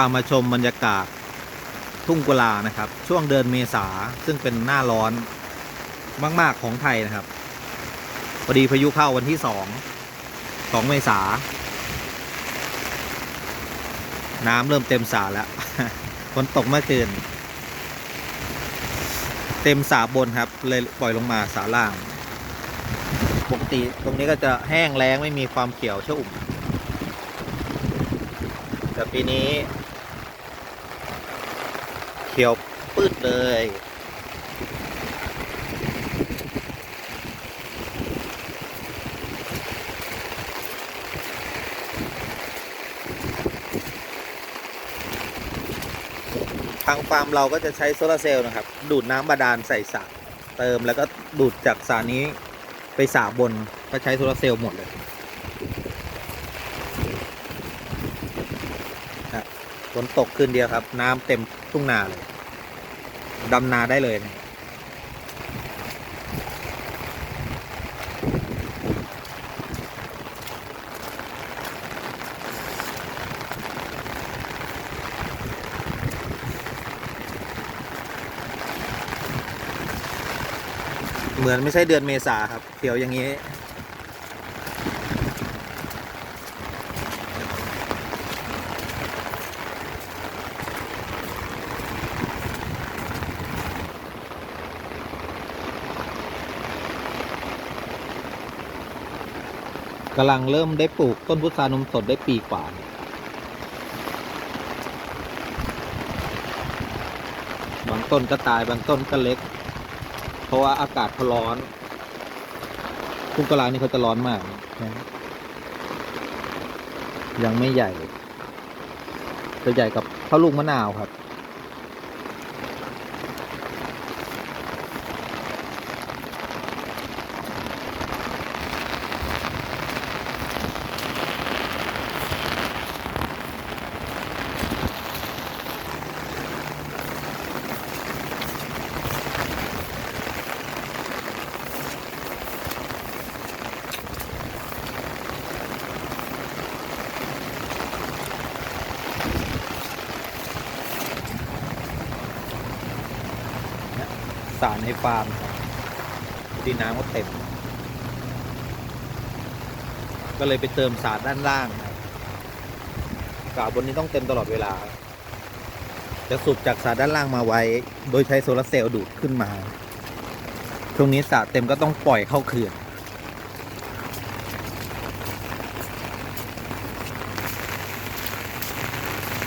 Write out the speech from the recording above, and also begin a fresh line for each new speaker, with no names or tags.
พามาชมบรรยากาศทุ่งกุลานะครับ ช่วงเดือนเมษาซึ่งเป็นหน้าร้อนมาก ๆ ของไทยนะครับพอดีพายุเข้าวันที่สองสองเมษา น้ำเริ่มเต็มสาแล้วฝนตกเมื่อคืน เต็มสาบนครับ เลยปล่อยลงมาสาล่าง ปกติตรงนี้ก็จะแห้งแล้งไม่มีความเขียวชุ่มแต่ปีนี้ เขียวปืดเลย ทางฟาร์มเราก็จะใช้โซลาร์เซลล์นะครับ ดูดน้ำบาดาลใส่สระเติมแล้วก็ดูดจากสระนี้ไปสระบนก็ใช้โซลาร์เซลล์หมดเลยครับฝ นตกคืนเดียวครับ น้ำเต็มทุ่งนาเลยดำนาได้เลยนะเหมือนไม่ใช่เดือนเมษาครับเขียวอย่างนี้ กำลังเริ่มได้ปลูกต้นพุทรานมสดได้ปีกว่า บางต้นก็ตายบางต้นก็เล็ก เพราะว่าอากาศเขาร้อนทุ่งกะลานี่เขาจะร้อนมากนะยังไม่ใหญ่จะใหญ่กับเท่าลูกมะนาวครับ สารในฟาร์มดีน้ำก็เต็ม ก็เลยไปเติมสารด้านล่างกับกาบนนี้ต้องเต็มตลอดเวลา จะสูบจากสารด้านล่างมาไว้ โดยใช้โซลาร์เซลล์ดูดขึ้นมา ช่วงนี้สารเต็มก็ต้องปล่อยเข้าเขื่อน